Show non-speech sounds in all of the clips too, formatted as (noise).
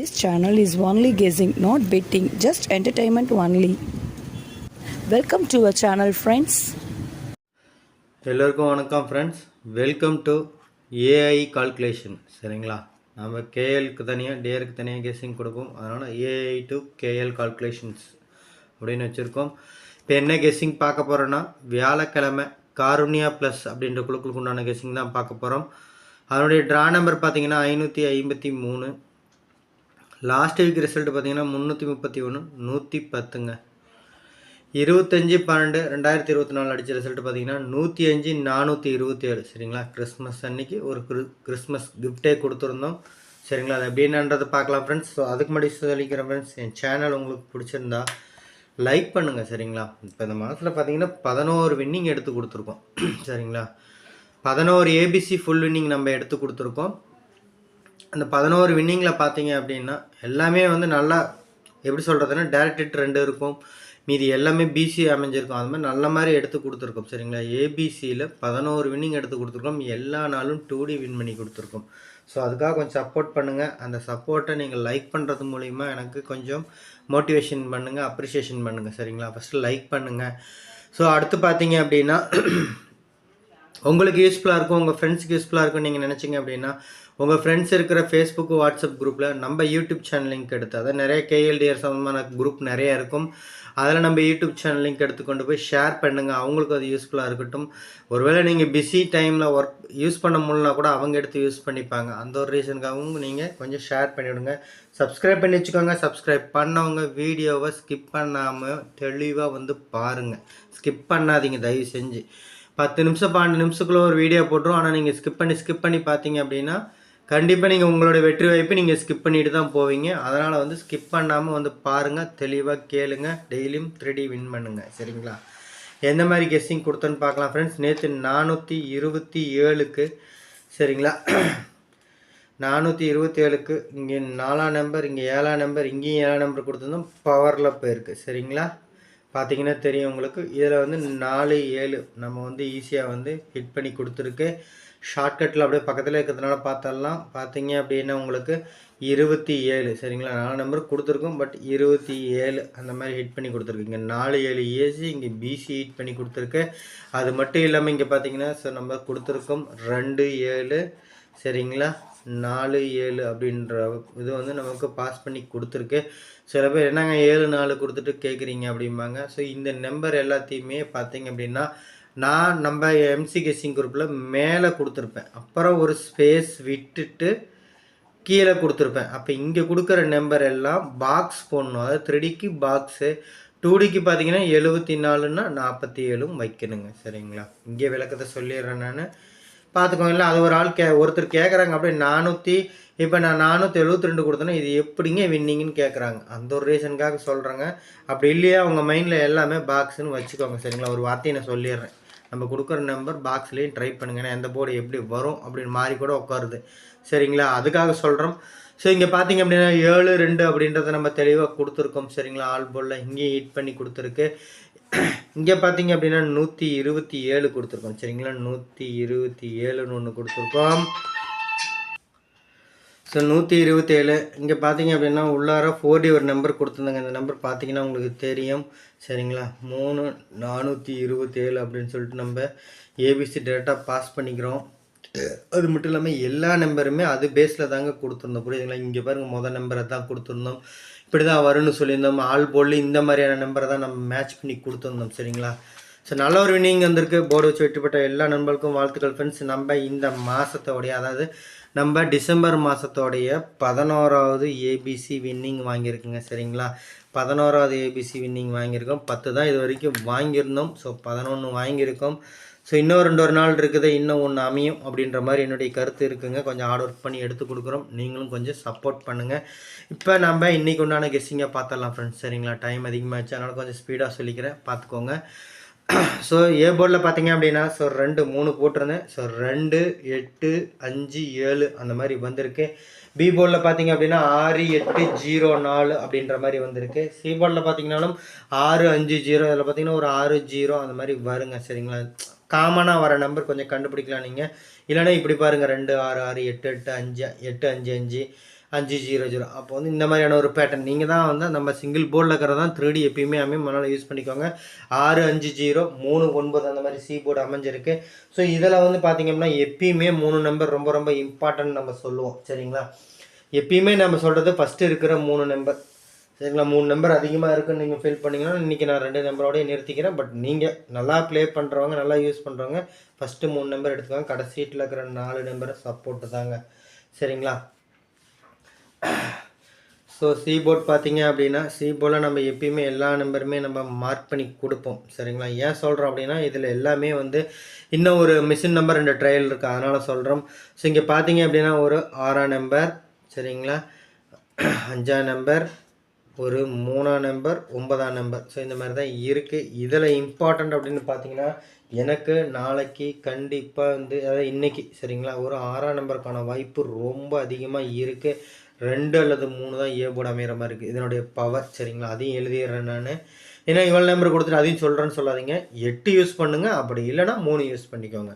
This channel is only guessing, not betting, just entertainment only. Welcome to a channel friends எல்லோருக்கும் வணக்கம் friends welcome to AI calculation சரிங்களா? நம்ம கேஎலுக்கு தனியாக டேருக்கு தனியாக guessing கொடுப்போம். அதனால் ஏஐ டு கேஎல் கால்குலேஷன்ஸ் அப்படின்னு வச்சுருக்கோம். இப்போ என்ன கெஸ்ஸிங் பார்க்க போகிறோன்னா வியாழக்கிழமை காருண்யா ப்ளஸ் அப்படின்ற குழுக்களுக்கு உண்டான கெஸ்ஸிங் தான் பார்க்க போகிறோம் அதனுடைய ட்ரா நம்பர் பார்த்தீங்கன்னா ஐநூற்றி ஐம்பத்தி மூணு. லாஸ்ட் வீக் ரிசல்ட் பார்த்தீங்கன்னா முந்நூற்றி முப்பத்தி ஒன்று நூற்றி பத்துங்க. இருபத்தஞ்சி பன்னெண்டு ரெண்டாயிரத்தி இருபத்தி நாலு அடித்த ரிசல்ட் பார்த்தீங்கன்னா நூற்றி அஞ்சு நானூற்றி இருபத்தி ஏழு. சரிங்களா? கிறிஸ்மஸ் அன்னைக்கு ஒரு கிரு கிறிஸ்மஸ் கிஃப்டே கொடுத்துருந்தோம். சரிங்களா? அது எப்படி பார்க்கலாம் ஃப்ரெண்ட்ஸ் ஸோ அதுக்கு முன்னாடி சொல்லிக்கிறேன் ஃப்ரெண்ட்ஸ் என் சேனல் உங்களுக்கு பிடிச்சிருந்தா லைக் பண்ணுங்கள் சரிங்களா? இப்போ இந்த மாதத்தில் பார்த்தீங்கன்னா பதினோரு வின்னிங் எடுத்து கொடுத்துருக்கோம். சரிங்களா? பதினோரு ஏபிசி ஃபுல் வின்னிங் நம்ம எடுத்து கொடுத்துருக்கோம். அந்த பதினோரு வின்னிங்கில் பார்த்தீங்க அப்படின்னா எல்லாமே வந்து நல்லா எப்படி சொல்கிறதுன்னா டேரக்டட் ரெண்டு இருக்கும். மீதி எல்லாமே பிசி அமைஞ்சிருக்கும். அது மாதிரி நல்ல மாதிரி எடுத்து கொடுத்துருக்கோம் சரிங்களா? ஏபிசியில் பதினோரு வின்னிங் எடுத்து கொடுத்துருக்கோம். எல்லா நாளும் டூ டி வின் பண்ணி கொடுத்துருக்கோம். ஸோ அதுக்காக கொஞ்சம் சப்போர்ட் பண்ணுங்கள் அந்த சப்போர்ட்டை நீங்கள் லைக் பண்ணுறது மூலிமா எனக்கு கொஞ்சம் மோட்டிவேஷன் பண்ணுங்கள் அப்ரிஷியேஷன் பண்ணுங்கள் சரிங்களா? ஃபஸ்ட்டு லைக் பண்ணுங்கள் ஸோ அடுத்து பார்த்தீங்க அப்படின்னா உங்களுக்கு யூஸ்ஃபுல்லாக இருக்கும் உங்கள் ஃப்ரெண்ட்ஸுக்கு யூஸ்ஃபுல்லாக இருக்கும் நீங்கள் நினச்சிங்க அப்படின்னா உங்கள் ஃப்ரெண்ட்ஸ் இருக்கிற ஃபேஸ்புக் வாட்ஸ்அப் குரூப்பில் நம்ம யூடியூப் சேனல் லிங்க் எடுத்து அதாவது நிறைய கேஎல்டிஆர் சம்மந்தமான குரூப் நிறைய இருக்கும். அதில் நம்ம யூடியூப் சேனல் லிங்க் எடுத்து கொண்டு போய் ஷேர் பண்ணுங்கள் அவங்களுக்கு அது யூஸ்ஃபுல்லாக இருக்கட்டும். ஒருவேளை நீங்கள் பிஸி டைமில் ஒர்க் யூஸ் பண்ண முடியலனா கூட அவங்க எடுத்து யூஸ் பண்ணிப்பாங்க. அந்த ஒரு ரீசனுக்காகவும் நீங்கள் கொஞ்சம் ஷேர் பண்ணிவிடுங்க. சப்ஸ்கிரைப் பண்ணி வச்சுக்கோங்க. சப்ஸ்கிரைப் பண்ணவங்க வீடியோவை ஸ்கிப் பண்ணாமல் தெளிவாக வந்து பாருங்கள் ஸ்கிப் பண்ணாதீங்க தயவு செஞ்சு. பத்து நிமிஷம் பன்னெண்டு நிமிஷத்துக்குள்ளே ஒரு வீடியோ போட்டுரும். ஆனால் நீங்கள் ஸ்கிப் பண்ணி ஸ்கிப் பண்ணி பார்த்தீங்க அப்படின்னா கண்டிப்பாக நீங்கள் உங்களோட வெற்றி வாய்ப்பு நீங்கள் ஸ்கிப் பண்ணிட்டு தான் போவீங்க. அதனால் வந்து ஸ்கிப் பண்ணாமல் வந்து பாருங்கள் தெளிவாக கேளுங்க. டெய்லியும் த்ரீ வின் பண்ணுங்கள் சரிங்களா? எந்த மாதிரி கெஸ்ஸிங் கொடுத்தோன்னு பார்க்கலாம் ஃப்ரெண்ட்ஸ் நேற்று நானூற்றி இருபத்தி ஏழுக்கு சரிங்களா? நானூற்றி இருபத்தி ஏழுக்கு இங்கே நாலாம் நம்பர் இங்கே ஏழாம் நம்பர் இங்கேயும் ஏழாம் நம்பர் கொடுத்துருந்தோம். பவரில் போயிருக்கு. சரிங்களா? பார்த்தீங்கன்னா தெரியும் உங்களுக்கு. இதில் வந்து நாலு ஏழு நம்ம வந்து ஈஸியாக வந்து ஹிட் பண்ணி கொடுத்துருக்கு. ஷார்ட்கட்டில் அப்படியே பக்கத்தில் இருக்கிறதுனால பார்த்தாலாம் பார்த்தீங்க அப்படின்னா உங்களுக்கு இருபத்தி ஏழு சரிங்களா? நாலு நம்பர் கொடுத்துருக்கோம் பட் இருபத்தி ஏழு அந்த மாதிரி ஹிட் பண்ணி கொடுத்துருக்குங்க. நாலு ஏழு ஏசி இங்கே பிசி ஹிட் பண்ணி கொடுத்துருக்கு அது மட்டும் இல்லாமல் இங்கே பார்த்தீங்கன்னா ஸோ நம்ம கொடுத்துருக்கோம் ரெண்டு ஏழு சரிங்களா? நாலு ஏழு அப்படின்ற இது வந்து நமக்கு பாஸ் பண்ணி கொடுத்துருக்கு சில பேர் என்னங்க ஏழு நாலு கொடுத்துட்டு கேட்குறீங்க அப்படிம்பாங்க. ஸோ இந்த நம்பர் எல்லாத்தையுமே பார்த்தீங்க அப்படின்னா நான் நம்ம எம்சி கெஸ்ஸிங் குரூப்பில் மேலே கொடுத்துருப்பேன். அப்புறம் ஒரு ஸ்பேஸ் விட்டுட்டு கீழே கொடுத்துருப்பேன். அப்போ இங்கே கொடுக்குற நம்பர் எல்லாம் பாக்ஸ் போடணும். அதாவது த்ரீடிக்கு பாக்ஸு டூ டிக்கு பார்த்தீங்கன்னா எழுபத்தி நாலுன்னா நாற்பத்தி ஏழும் வைக்கணுங்க. சரிங்களா? இங்கே விளக்கத்தை சொல்லிடுறேன் நான். பார்த்துக்கோங்க. இல்லை அது ஒரு ஆள் கே ஒருத்தர் கேட்குறாங்க அப்படியே நானூற்றி இப்போ நான் நானூற்றி எழுபத்தி ரெண்டு கொடுத்தேன்னா இது எப்படிங்க வின்னிங்கன்னு கேட்குறாங்க அந்த ஒரு ரீசனுக்காக சொல்கிறேங்க அப்படி இல்லையா? அவங்க மைண்டில் எல்லாமே பாக்ஸுன்னு வச்சுக்கோங்க. சரிங்களா? ஒரு வார்த்தையை நான் சொல்லிடுறேன். நம்ம கொடுக்குற நம்பர் பாக்ஸ்லேயும் ட்ரை பண்ணுங்கன்னா எந்த போர்டு எப்படி வரும் அப்படின்னு மாறி கூட உட்காருது. சரிங்களா? அதுக்காக சொல்கிறோம் ஸோ இங்கே பார்த்தீங்க அப்படின்னா ஏழு ரெண்டு அப்படின்றத நம்ம தெளிவாக கொடுத்துருக்கோம். சரிங்களா? ஆல் போர்டில் இங்கேயும் ஹிட் பண்ணி கொடுத்துருக்கு. இங்கே பார்த்தீங்க அப்படின்னா நூற்றி இருபத்தி ஏழு கொடுத்துருக்கோம். சரிங்களா? நூற்றி இருபத்தி ஏழுன்னு ஒன்று கொடுத்துருக்கோம். ஸோ நூற்றி இருபத்தேழு. இங்கே பார்த்தீங்க அப்படின்னா உள்ளார ஃபோர்டி ஒரு நம்பர் கொடுத்துருந்தாங்க. இந்த நம்பர் பார்த்தீங்கன்னா உங்களுக்கு தெரியும். சரிங்களா? மூணு நானூற்றி இருபத்தேழு அப்படின்னு சொல்லிட்டு நம்ம ஏபிசி டேரெக்டாக பாஸ் பண்ணிக்கிறோம். அது மட்டும் இல்லாமல் எல்லா நம்பருமே அது பேஸில் தாங்க கொடுத்துருந்தோம். புரியுதுங்களா? இங்கே பாருங்கள் மொதல் நம்பரை தான் கொடுத்துருந்தோம். இப்படி தான் வரும்னு சொல்லியிருந்தோம். ஆள் போல் இந்த மாதிரியான நம்பரை தான் நம்ம மேட்ச் பண்ணி கொடுத்துருந்தோம். சரிங்களா? ஸோ நல்ல ஒரு வினிங் வந்திருக்கு. போர்டு வச்சு வெற்றிப்பட்ட எல்லா நண்பர்களுக்கும் வாழ்த்துக்கள் ஃப்ரெண்ட்ஸ் நம்ம இந்த மாதத்தோடைய அதாவது நம்ம டிசம்பர் மாதத்தோடைய பதினோராவது ஏபிசி வின்னிங் வாங்கியிருக்குங்க சரிங்களா? பதினோராவது ஏபிசி வின்னிங் வாங்கியிருக்கோம். பத்து தான் இது வரைக்கும் வாங்கியிருந்தோம். ஸோ பதினொன்று வாங்கியிருக்கோம். ஸோ இன்னும் ரெண்டு ஒரு நாள் இருக்குது. இன்னும் ஒன்று அமையும் அப்படின்ற மாதிரி என்னுடைய கருத்து இருக்குங்க. கொஞ்சம் ஹார்ட் ஒர்க் பண்ணி எடுத்து கொடுக்குறோம். நீங்களும் கொஞ்சம் சப்போர்ட் பண்ணுங்கள் இப்போ நம்ம இன்றைக்கி உண்டான கெஸ்ஸிங்கை பார்த்துடலாம் ஃப்ரெண்ட்ஸ் சரிங்களா? டைம் அதிகமாகிடுச்சு அதனால் கொஞ்சம் ஸ்பீடாக சொல்லிக்கிறேன். பார்த்துக்கோங்க. ஸோ ஏ போர்டில் பார்த்தீங்க அப்படின்னா ஸோ ரெண்டு மூணு போட்டிருந்தேன். ஸோ ரெண்டு எட்டு அஞ்சு ஏழு அந்த மாதிரி வந்திருக்கு. பி போர்டில் பார்த்தீங்க அப்படின்னா ஆறு எட்டு ஜீரோ நாலு அப்படின்ற மாதிரி வந்திருக்கு. சி போர்டில் பார்த்தீங்கன்னாலும் ஆறு அஞ்சு ஜீரோ இதில் பார்த்தீங்கன்னா ஒரு ஆறு ஜீரோ அந்த மாதிரி வருங்க. சரிங்களா? காமனாக வர நம்பர் கொஞ்சம் கண்டுபிடிக்கலாம் நீங்கள் இல்லைன்னா இப்படி பாருங்கள் ரெண்டு ஆறு ஆறு எட்டு எட்டு அஞ்சு எட்டு அஞ்சு அஞ்சு. அஞ்சு ஜீரோ ஜீரோ அப்போ வந்து இந்த மாதிரியான ஒரு பேட்டர்ன் நீங்கள் தான் வந்து நம்ம சிங்கிள் போர்டில் இருக்கிறது தான் த்ரீ எப்பயுமே அமையும். அதனால் யூஸ் பண்ணிக்கோங்க. ஆறு அஞ்சு ஜீரோ மூணு ஒன்பது அந்த மாதிரி சி போர்டு அமைஞ்சிருக்கு. ஸோ இதில் வந்து பார்த்தீங்கன்னா எப்பயுமே மூணு நம்பர் ரொம்ப ரொம்ப இம்பார்ட்டன்ட் நம்ம சொல்லுவோம். சரிங்களா? எப்பயுமே நம்ம சொல்கிறது ஃபஸ்ட்டு இருக்கிற மூணு நம்பர் சரிங்களா? மூணு நம்பர் அதிகமாக இருக்குன்னு நீங்கள் ஃபீல் பண்ணிங்கன்னா இன்றைக்கி நான் ரெண்டு நம்பரோடய நிறுத்திக்கிறேன். பட் நீங்கள் நல்லா ப்ளே பண்ணுறவங்க நல்லா யூஸ் பண்ணுறவங்க ஃபஸ்ட்டு மூணு நம்பர் எடுத்துக்கோங்க. கடைசீட்டில் இருக்கிற நாலு நம்பரை சப்போர்ட்டு தாங்க. சரிங்களா? ஸோ சி போர்ட் பார்த்தீங்க அப்படின்னா சி போர்டில் நம்ம எப்பயுமே எல்லா நம்பருமே நம்ம மார்க் பண்ணி கொடுப்போம். சரிங்களா? ஏன் சொல்கிறோம் அப்படின்னா இதில் எல்லாமே வந்து இன்னும் ஒரு மிஷின் நம்பர் ரெண்டு ட்ரையல் இருக்குது அதனால் சொல்கிறோம் ஸோ இங்கே பார்த்தீங்க அப்படின்னா ஒரு ஆறாம் நம்பர் சரிங்களா? (clears throat) அஞ்சாம் நம்பர் ஒரு மூணாம் நம்பர் ஒன்பதாம் நம்பர் ஸோ இந்த மாதிரி தான் இருக்குது இதில் இம்பார்ட்டண்ட் அப்படின்னு பார்த்தீங்கன்னா எனக்கு நாளைக்கு கண்டிப்பாக வந்து அதாவது இன்றைக்கி சரிங்களா? ஒரு ஆறாம் நம்பருக்கான வாய்ப்பு ரொம்ப அதிகமாக இருக்குது ரெண்டு அல்லது மூணு தான் ஏ போர்டு அமைகிற மாதிரி இருக்குது இதனுடைய பவர் சரிங்களா? அதையும் எழுதிடுறேன் நான். ஏன்னா இவ்வளோ நம்பர் கொடுத்துட்டு அதையும் சொல்கிறேன்னு சொல்லாதீங்க. எட்டு யூஸ் பண்ணுங்கள் அப்படி இல்லைன்னா மூணு யூஸ் பண்ணிக்கோங்க.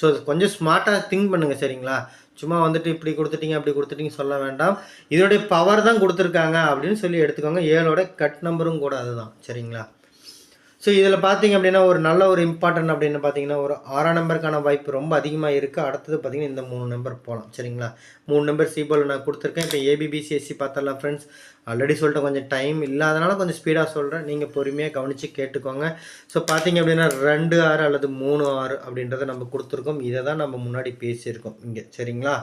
ஸோ கொஞ்சம் ஸ்மார்ட்டாக திங்க் பண்ணுங்கள் சரிங்களா? சும்மா வந்துட்டு இப்படி கொடுத்துட்டீங்க அப்படி கொடுத்துட்டீங்க சொல்ல வேண்டாம். இதனுடைய பவர் தான் கொடுத்துருக்காங்க அப்படின்னு சொல்லி எடுத்துக்கோங்க. ஏழோட கட் நம்பரும் கூட அதுதான் சரிங்களா? ஸோ இதில் பார்த்தீங்க அப்படின்னா ஒரு நல்ல ஒரு இம்பார்ட்டன்ட் அப்படின்னு பார்த்தீங்கன்னா ஒரு ஆறாம் நம்பருக்கான வாய்ப்பு ரொம்ப அதிகமாக இருக்குது அடுத்தது பார்த்தீங்கன்னா இந்த மூணு நம்பர் போகலாம் சரிங்களா? மூணு நம்பர் சிபோல் நான் கொடுத்துருக்கேன். இப்போ ஏபிபிசிஎஸ்சி பார்த்தரலாம் ஃப்ரெண்ட்ஸ் ஆல்ரெடி சொல்லிட்டு கொஞ்சம் டைம் இல்லாதனால கொஞ்சம் ஸ்பீடாக சொல்கிறேன் நீங்கள் பொறுமையாக கவனித்து கேட்டுக்கோங்க. ஸோ பார்த்தீங்க அப்படின்னா ரெண்டு ஆறு அல்லது மூணு ஆறு அப்படின்றத நம்ம கொடுத்துருக்கோம். இதை தான் நம்ம முன்னாடி பேசியிருக்கோம் இங்கே. சரிங்களா?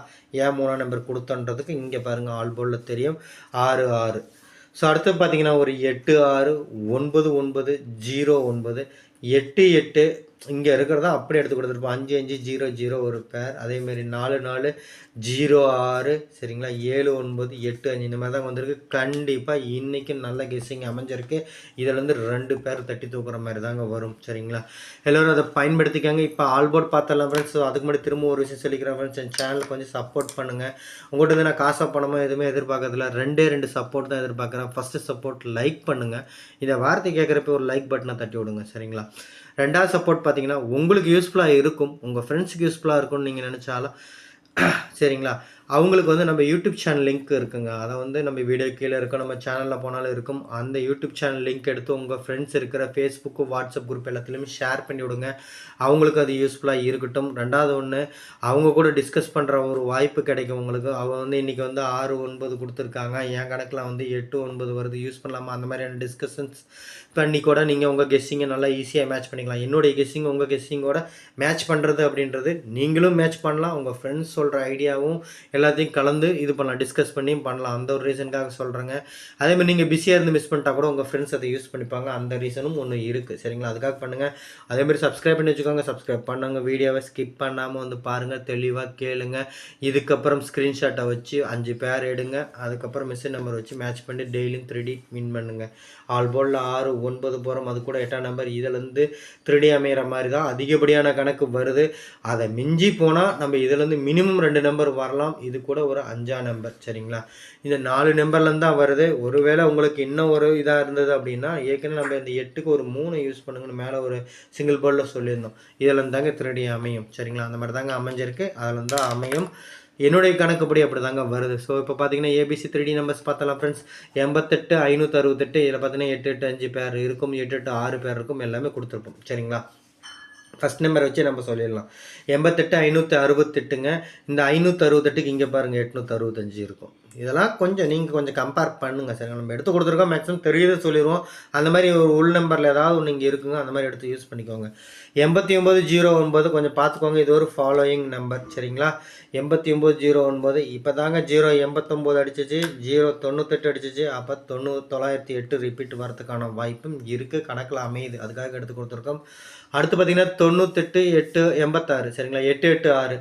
ஏன் மூணாம் நம்பர் கொடுத்தோன்றதுக்கு இங்கே பாருங்கள் ஆல் தெரியும். ஆறு ஆறு. ஸோ அடுத்து பார்த்தீங்கன்னா ஒரு எட்டு ஆறு ஒன்பது ஒன்பது ஜீரோ ஒன்பது எட்டு எட்டு இங்கே இருக்கிறதா அப்படியே எடுத்து கொடுத்துருப்போம். அஞ்சு அஞ்சு ஜீரோ ஜீரோ ஒரு பேர் அதேமாரி நாலு நாலு ஜீரோ ஆறு சரிங்களா? ஏழு ஒன்பது எட்டு அஞ்சு இந்த மாதிரி தான் வந்திருக்கு. கண்டிப்பாக இன்றைக்கி நல்ல கெஸ்ஸிங் அமைஞ்சிருக்கு. இதிலேருந்து ரெண்டு பேர் தட்டி தூக்குற மாதிரி தாங்க வரும் சரிங்களா? எல்லோரும் அதை பயன்படுத்திக்காங்க. இப்போ ஆல்போர்ட் பார்த்தலாம் ஃப்ரெண்ட்ஸ் அதுக்கு முன்னாடி திரும்ப ஒரு விஷயம் சொல்லிக்கிறேன் ஃப்ரெண்ட்ஸ் என் சேனல் கொஞ்சம் சப்போர்ட் பண்ணுங்கள் உங்கள்கிட்ட வந்து நான் காசாக பணமோ எதுவுமே எதிர்பார்க்கறதில்ல. ரெண்டே ரெண்டு சப்போர்ட் தான் எதிர்பார்க்குறேன். ஃபஸ்ட்டு சப்போர்ட் லைக் பண்ணுங்கள் இந்த வார்த்தை கேட்குறப்ப ஒரு லைக் பட்டனை தட்டி விடுங்க சரிங்களா? ரெண்டாவது சப்போர்ட் பார்த்தீங்கன்னா உங்களுக்கு யூஸ்ஃபுல்லாக இருக்கும் உங்கள் ஃப்ரெண்ட்ஸுக்கு யூஸ்ஃபுல்லாக இருக்கும்னு நீங்கள் நினச்சாலும் (clears throat) சரிங்களா? அவங்களுக்கு வந்து நம்ம யூடியூப் சேனல் லிங்க் இருக்குங்க. அதை வந்து நம்ம வீடியோ கீழே இருக்கும். நம்ம சேனலில் போனாலும் இருக்கும். அந்த யூடியூப் சேனல் லிங்க் எடுத்து உங்கள் ஃப்ரெண்ட்ஸ் இருக்கிற ஃபேஸ்புக்கு வாட்ஸ்அப் குரூப் எல்லாத்துலேயுமே ஷேர் பண்ணி விடுங்க. அவங்களுக்கு அது யூஸ்ஃபுல்லாக இருக்கட்டும். ரெண்டாவது ஒன்று அவங்க கூட டிஸ்கஸ் பண்ணுற ஒரு வாய்ப்பு கிடைக்கும் உங்களுக்கு. அவங்க வந்து இன்றைக்கி வந்து ஆறு ஒன்பது கொடுத்துருக்காங்க. என் கணக்கில் வந்து எட்டு ஒன்பது வருது. யூஸ் பண்ணலாமா? அந்த மாதிரியான டிஸ்கஷன்ஸ் பண்ணி கூட நீங்கள் உங்கள் கெஸ்ஸிங்கை நல்லா ஈஸியாக மேட்ச் பண்ணிக்கலாம். என்னுடைய கெஸ்ஸிங் உங்கள் கெஸ்ஸிங்கோட மேட்ச் பண்ணுறது அப்படின்றது நீங்களும் மேட்ச் பண்ணலாம். உங்கள் ஃப்ரெண்ட்ஸ் சொல்கிற ஐடியாவும் எல்லாத்தையும் கலந்து இது பண்ணலாம் டிஸ்கஸ் பண்ணியும் பண்ணலாம். அந்த ஒரு ரீசனுக்காக சொல்கிறேங்க அதேமாதிரி நீங்கள் பிஸியாக இருந்து மிஸ் பண்ணிட்டா கூட உங்கள் ஃப்ரெண்ட்ஸ் அதை யூஸ் பண்ணிப்பாங்க. அந்த ரீசனும் ஒன்று இருக்குது சரிங்களா? அதுக்காக பண்ணுங்கள் அதேமாதிரி சப்ஸ்கிரைப் பண்ணி வச்சுக்கோங்க. சப்ஸ்கிரைப் பண்ணுங்கள் வீடியோவை ஸ்கிப் பண்ணாமல் வந்து பாருங்கள் தெளிவாக கேளுங்க. இதுக்கப்புறம் ஸ்க்ரீன்ஷாட்டை வச்சு அஞ்சு பேர் எடுங்க. அதுக்கப்புறம் மிஷின் நம்பர் வச்சு மேட்ச் பண்ணி டெய்லியும் த்ரீ டி வின் பண்ணுங்கள் ஆல் போலில் ஆறு ஒன்பது போகிறோம் அது கூட எட்டாம் நம்பர் இதுலேருந்து த்ரீ டி அமைகிற மாதிரி தான் அதிகப்படியான கணக்கு வருது. அதை மிஞ்சி போனால் நம்ம இதுலேருந்து மினிமம் ரெண்டு நம்பர் வரலாம். இது கூட ஒரு அஞ்சா நம்பர் சரிங்களா? இந்த நாலு நம்பர்லேருந்து தான் வருது. ஒருவேளை உங்களுக்கு இன்னும் ஒரு இதாக இருந்தது அப்படின்னா ஏற்கனவே நம்ம இந்த எட்டுக்கு ஒரு மூணு யூஸ் பண்ணுங்கன்னு மேலே ஒரு சிங்கிள் போர்டில் சொல்லியிருந்தோம். இதில் தாங்க திருடி அமையும் சரிங்களா? அந்த மாதிரி தாங்க அமைஞ்சிருக்கு. அதில் தான் அமையும். என்னுடைய கணக்குப்படி அப்படி தாங்க வருது. ஸோ இப்போ பார்த்தீங்கன்னா ஏபிசி த்ரீ நம்பர்ஸ் பார்த்தலாம் ஃப்ரெண்ட்ஸ் எண்பத்தெட்டு ஐநூற்றி அறுபத்தெட்டு இதில் பார்த்தீங்கன்னா எட்டு எட்டு அஞ்சு பேர் இருக்கும் எட்டு எட்டு ஆறு பேர் இருக்கும் எல்லாமே கொடுத்துருப்போம் சரிங்களா? ஃபஸ்ட் நம்பர் வச்சு நம்ம சொல்லிடலாம். எண்பத்தெட்டு ஐநூற்றி அறுபத்தெட்டுங்க. இந்த ஐநூற்றி அறுபத்தெட்டுக்கு இங்கே பாருங்கள் எட்நூற்றி அறுபத்தஞ்சு இருக்கும். இதெல்லாம் கொஞ்சம் நீங்கள் கொஞ்சம் கம்பேர் பண்ணுங்கள் சரி. நம்ம எடுத்து கொடுத்துருக்கோம் மேக்ஸிமம் தெரியுது சொல்லிடுவோம் அந்த மாதிரி ஒரு உள் நம்பரில் ஏதாவது ஒன்று இங்கே இருக்குங்க அந்த மாதிரி எடுத்து யூஸ் பண்ணிக்கோங்க. எண்பத்தி ஒம்பது ஜீரோ ஒன்பது கொஞ்சம் பார்த்துக்கோங்க இது ஒரு ஃபாலோயிங் நம்பர் சரிங்களா? எண்பத்தி ஒம்பது ஜீரோ ஒன்பது இப்போ தாங்க ஜீரோ எண்பத்தொம்போது அடிச்சிச்சு ஜீரோ தொண்ணூத்தெட்டு அடிச்சிச்சு அப்போ தொண்ணூறு தொள்ளாயிரத்தி எட்டு ரிப்பீட் வரதுக்கான வாய்ப்பும் இருக்குது கணக்கில் அமையுது. அதுக்காக எடுத்து கொடுத்துருக்கோம். அடுத்து பார்த்தீங்கன்னா தொண்ணூத்தெட்டு எட்டு எண்பத்தாறு சரிங்களா? எட்டு எட்டு ஆறு.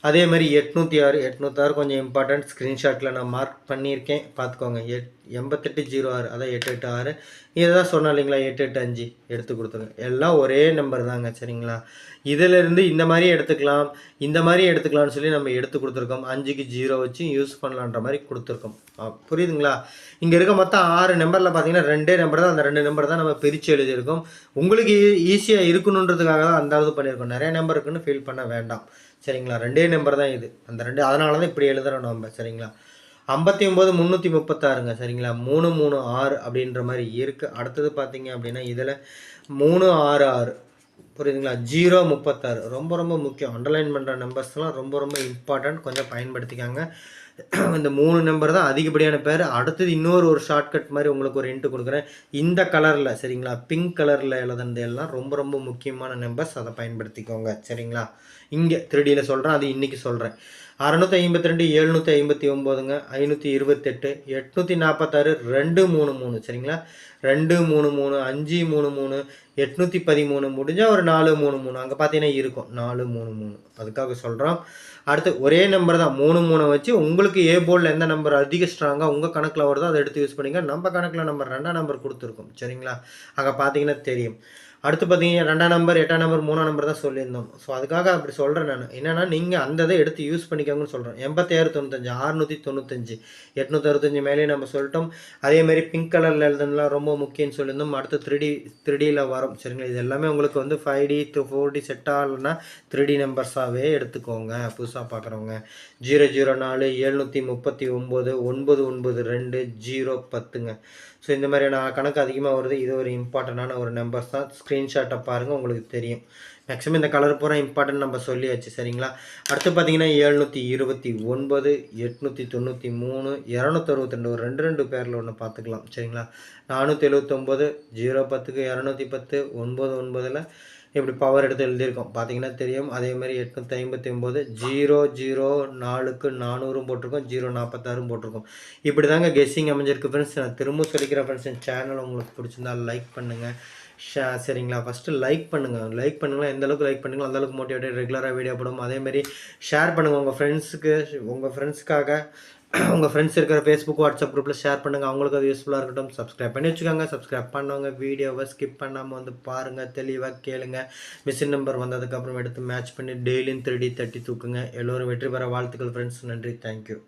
அதே மாதிரி எட்நூற்றி ஆறு எட்நூத்தாறு கொஞ்சம் இம்பார்ட்டன்ட் ஸ்க்ரீன்ஷாட்டில் நான் மார்க் பண்ணியிருக்கேன். பார்த்துக்கோங்க. எட் எண்பத்தெட்டு ஜீரோ ஆறு அதான் எட்டு எட்டு ஆறு. இதை தான் சொன்னேன் இல்லைங்களா? எட்டு எட்டு அஞ்சு. எடுத்து கொடுத்துருங்க எல்லாம் ஒரே நம்பர் தாங்க சரிங்களா? இதிலிருந்து இந்த மாதிரி எடுத்துக்கலாம் இந்த மாதிரி எடுத்துக்கலாம்னு சொல்லி நம்ம எடுத்து கொடுத்துருக்கோம். அஞ்சுக்கு ஜீரோ வச்சு யூஸ் பண்ணலான்ற மாதிரி கொடுத்துருக்கோம். ஆ, புரியுதுங்களா? இங்கே இருக்க மொத்தம் ஆறு நம்பரில் பார்த்தீங்கன்னா ரெண்டே நம்பர் தான். அந்த ரெண்டு நம்பர் தான் நம்ம பிரித்து எழுதியிருக்கோம். உங்களுக்கு ஈஸியாக இருக்கணுன்றதுக்காக தான் அந்த அளவு பண்ணியிருக்கோம். நிறைய நம்பர் இருக்குன்னு ஃபீல் பண்ண வேண்டாம். சரிங்களா? ரெண்டே நம்பர் தான் இது. அந்த ரெண்டு அதனால தான் இப்படி எழுதுகிறோம் நம்ம சரிங்களா? ஐம்பத்தி ஒம்பது முந்நூற்றி முப்பத்தாறுங்க சரிங்களா? மூணு மூணு ஆறு அப்படின்ற மாதிரி இருக்குது அடுத்தது பார்த்தீங்க அப்படின்னா இதில் மூணு ஆறு ஆறு. புரியுதுங்களா? ஜீரோ முப்பத்தாறு. ரொம்ப ரொம்ப முக்கியம். அண்டர்லைன் பண்ணுற நம்பர்ஸ்லாம் ரொம்ப ரொம்ப இம்பார்ட்டன்ட் கொஞ்சம் பயன்படுத்திக்காங்க. இந்த மூணு நம்பர் தான் அதிகப்படியான பேர். அடுத்தது இன்னொரு ஒரு ஷார்ட்கட் மாதிரி உங்களுக்கு ஒரு இன்ட்டு கொடுக்குறேன். இந்த கலரில் சரிங்களா? பிங்க் கலரில் எழுதுனது எல்லாம் ரொம்ப ரொம்ப முக்கியமான நம்பர்ஸ் அதை பயன்படுத்திக்கோங்க சரிங்களா? இங்கே த்ரீடியில் சொல்கிறேன் அது இன்றைக்கி சொல்கிறேன் அறநூற்றி ஐம்பத்தி ரெண்டு எழுநூற்றி ஐம்பத்தி ஒம்போதுங்க. ஐநூற்றி இருபத்தெட்டு எட்நூற்றி நாற்பத்தாறு ரெண்டு மூணு மூணு. சரிங்களா? ரெண்டு மூணு மூணு அஞ்சு மூணு மூணு எட்நூற்றி பதிமூணு. முடிஞ்சால் ஒரு நாலு மூணு மூணு. அங்கே பார்த்தீங்கன்னா இருக்கும். நாலு மூணு மூணு. அதுக்காக சொல்கிறோம் அடுத்து ஒரே நம்பர் தான். மூணு மூணு வச்சு உங்களுக்கு ஏ போர்டில் எந்த நம்பர் அதிக ஸ்ட்ராங்காக உங்கள் கணக்கில் வருதோ அதை எடுத்து யூஸ் பண்ணிங்க நம்ம கணக்கில் நம்பர் ரெண்டாம் நம்பர் கொடுத்துருக்கோம். சரிங்களா? அங்கே பார்த்தீங்கன்னா தெரியும். அடுத்து பார்த்தீங்கன்னா ரெண்டாம் நம்பர் எட்டாம் நம்பர் மூணாம் நம்பர் தான் சொல்லியிருந்தோம். ஸோ அதுக்காக அப்படி சொல்கிறேன் நான். என்னென்னா நீங்கள் அந்த இதை எடுத்து யூஸ் பண்ணிக்கோங்கன்னு சொல்கிறேன் எண்பத்தாயிரம் தொண்ணூத்தஞ்சு அறுநூற்றி தொண்ணூத்தஞ்சு எட்நூற்றி அறுபத்தஞ்சு மேலேயே நம்ம சொல்லிட்டோம். அதேமாதிரி பிங்க் கலரில் எழுதுனதுலாம் ரொம்ப முக்கியம்னு சொல்லியிருந்தோம். அடுத்து த்ரீ த்ரீடியில் வரும். சரிங்களா? இது எல்லாமே உங்களுக்கு வந்து five D four D set ஆகலைன்னா த்ரீ டி நம்பர்ஸாகவே எடுத்துக்கோங்க. புதுசாக பார்க்குறவங்க ஜீரோ ஜீரோ நாலு எழுநூற்றி முப்பத்தி ஒம்பது ஒன்பது ஒன்பது ரெண்டு ஜீரோ பத்துங்க. ஸோ இந்த மாதிரியான கணக்கு அதிகமாக வருது. இது ஒரு இம்பார்ட்டண்டான ஒரு நம்பர்ஸ் தான். ஸ்க்ரீன்ஷாட்டை பாருங்கள் உங்களுக்கு தெரியும். மேக்ஸிமம் இந்த கலர் பூரா இம்பார்ட்டன்ட் நம்ம சொல்லியாச்சு சரிங்களா? அடுத்து பார்த்தீங்கன்னா எழுநூற்றி இருபத்தி ஒன்பது எட்நூற்றி தொண்ணூற்றி மூணு இரநூத்தறுபத்தி ரெண்டு ஒரு ரெண்டு ரெண்டு பேரில் ஒன்று பார்த்துக்கலாம் சரிங்களா? நானூற்றி எழுபத்தொம்போது ஜீரோ பத்துக்கு இரநூத்தி பத்து ஒன்பது ஒன்பதில் இப்படி பவர் எடுத்து எழுதியிருக்கோம். பார்த்தீங்கன்னா தெரியும். அதேமாதிரி எட்நூற்றி ஐம்பத்தி ஒம்பது ஜீரோ ஜீரோ நாலுக்கு நானூறும் போட்டிருக்கோம் ஜீரோ நாற்பத்தாறும் போட்டிருக்கோம். இப்படி தாங்க கெஸ்ஸிங் அமைஞ்சிருக்கு ஃப்ரெண்ட்ஸ் நான் திரும்ப சொல்லிக்கிறேன் ஃப்ரெண்ட்ஸ் என் சேனல் உங்களுக்கு பிடிச்சிருந்தா லைக் பண்ணுங்கள் ஷே சரிங்களா ஃபஸ்ட்டு லைக் பண்ணுங்கள் லைக் பண்ணுங்களா? எந்த அளவுக்கு லைக் பண்ணுங்களோ? அந்தளவுக்கு மோட்டிவேட்டட் ரெகுலராக வீடியோ போடும் அதேமாரி ஷேர் பண்ணுங்கள் உங்கள் ஃப்ரெண்ட்ஸுக்கு உங்கள் ஃப்ரெண்ட்ஸுக்காக உங்கள் ஃப்ரெண்ட்ஸ் இருக்கிற ஃபேஸ்புக் வாட்ஸ்அப் குரூப்பில் ஷேர் பண்ணுங்கள் அவங்களுக்கு அது யூஸ்ஃபுல்லாக இருக்கட்டும். சப்ஸ்கிரைப் பண்ணி வச்சுக்கோங்க. சப்ஸ்கிரைப் பண்ணவங்க வீடியோவை ஸ்கிப் பண்ணாமல் வந்து பாருங்கள் தெளிவாக கேளுங்க. மிஷின் நம்பர் வந்ததுக்கப்புறம் எடுத்து மேட்ச் பண்ணி டெய்லியும் த்ரீ தட்டி தூக்குங்க. எல்லோரும் வெற்றி பெற வாழ்த்துக்கள் ஃப்ரெண்ட்ஸ் நன்றி. தேங்க்யூ